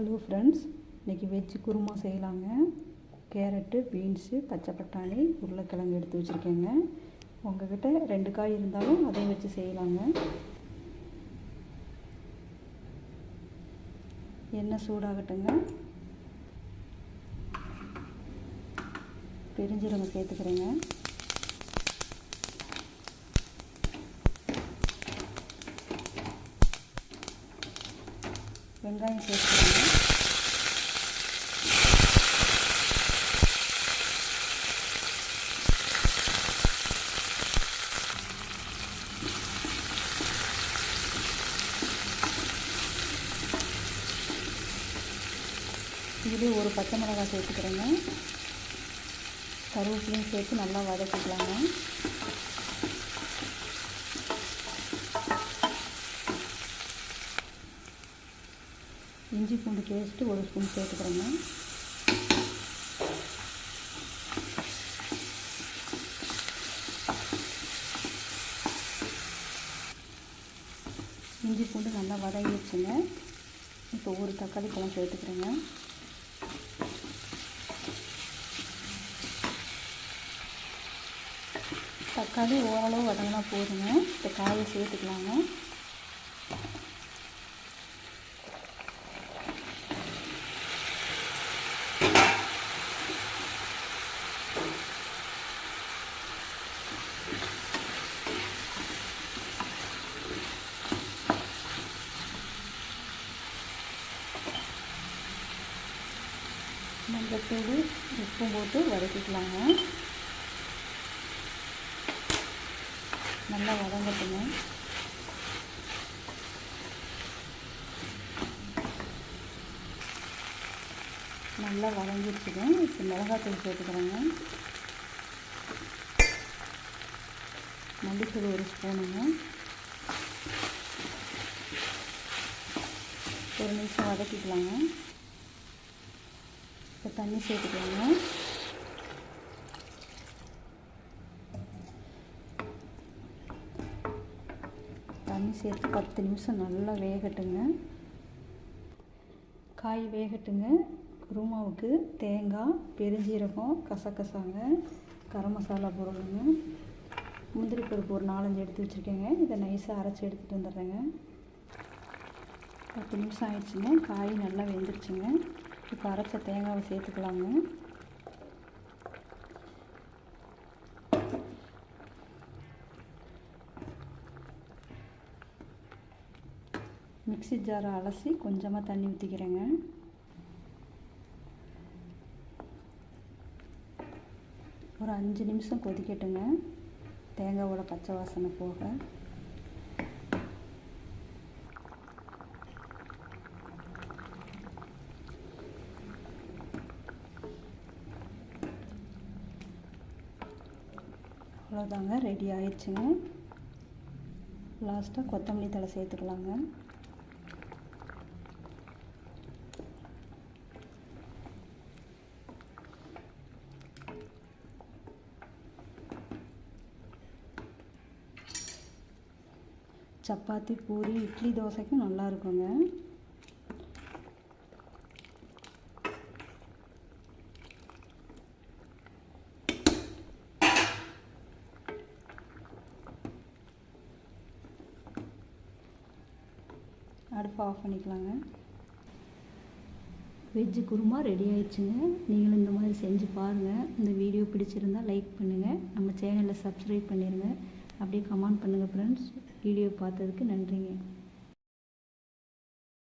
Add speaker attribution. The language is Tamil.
Speaker 1: ஹலோ ஃப்ரெண்ட்ஸ் இன்றைக்கி வெஜ்ஜு குருமா செய்யலாங்க. கேரட்டு பீன்ஸு பச்சை பட்டாணி உருளைக்கிழங்கு எடுத்து வச்சுருக்கேங்க. உங்ககிட்ட ரெண்டு காய் இருந்தாலும் அதையும் வச்சு செய்யலாங்க. எண்ணெய் சூடாகட்டுங்க. பெருஞ்சீரகம் சேர்த்துக்கிறேங்க. வெங்காயம் சேர்த்துக்கோங்க இதுலேயே ஒரு பச்சை மிளகாய் சேர்த்துக்கிறேங்க. கருவேப்பிலையும் சேர்த்து நல்லா வதக்கிக்கலாங்க. இஞ்சி பூண்டு பேஸ்ட்டு ஒரு ஸ்பூன் சேர்த்துக்கிறேங்க. இஞ்சி பூண்டு நல்லா வதங்கிடுச்சுங்க. இப்போ ஒரு தக்காளி பழம் சேர்த்துக்கிறேங்க. தக்காளி ஓரளவு வதங்கினா போதுங்க. இப்போ காயை சேர்த்துக்கலாங்க. மஞ்சத்தூள் உப்பும் போட்டு வதக்கிக்கலாங்க. நல்லா வதங்கட்டுங்க. நல்லா வதங்கிடுச்சுங்க இப்போ மிளகாத்தூள் சேர்த்துக்கிறேங்க. மல்லித்தூள் ஒரு ஸ்பூனுங்க. ஒரு நிமிஷம் வதக்கிக்கலாங்க. இப்போ தண்ணி சேர்த்துக்கோங்க தண்ணி சேர்த்து பத்து நிமிஷம் நல்லா வேகட்டுங்க. காய் வேகட்டுங்க. குருமாவுக்கு தேங்காய் பெருஞ்சீரகம் கசக்கசாங்க கரம் மசாலா பொருளுங்க முந்திரி பருப்பு ஒரு நாலஞ்சு எடுத்து வச்சுருக்கேங்க. இதை நைஸாக அரைச்சி எடுத்துகிட்டு வந்துடுறேங்க. பத்து நிமிஷம் ஆயிடுச்சுங்க. காய் நல்லா வெந்துருச்சுங்க. இப்போ அரைச்ச தேங்காவை சேர்த்துக்கலாங்க. மிக்சி ஜாரை அலசி கொஞ்சமாக தண்ணி ஊற்றிக்கிறேங்க ஒரு அஞ்சு நிமிஷம் கொதிக்கட்டுங்க. தேங்காவோட பச்சை வாசனை போக. அவ்வளோதாங்க ரெடி ஆயிடுச்சுங்க. லாஸ்ட்டாக கொத்தமல்லி தழை சேர்த்துக்கலாங்க. சப்பாத்தி பூரி இட்லி தோசைக்கும் நல்லா இருக்குங்க. அடுப்பை ஆஃப் பண்ணிக்கலாங்க. வெஜ்ஜு குருமா ரெடி ஆயிடுச்சுங்க. நீங்களும் இந்த மாதிரி செஞ்சு பாருங்கள் இந்த வீடியோ பிடிச்சிருந்தால் லைக் பண்ணுங்கள் நம்ம சேனலை சப்ஸ்கிரைப் பண்ணிடுங்க அப்படியே கமெண்ட் பண்ணுங்கள் ஃப்ரெண்ட்ஸ் வீடியோ பார்த்ததுக்கு நன்றிங்க.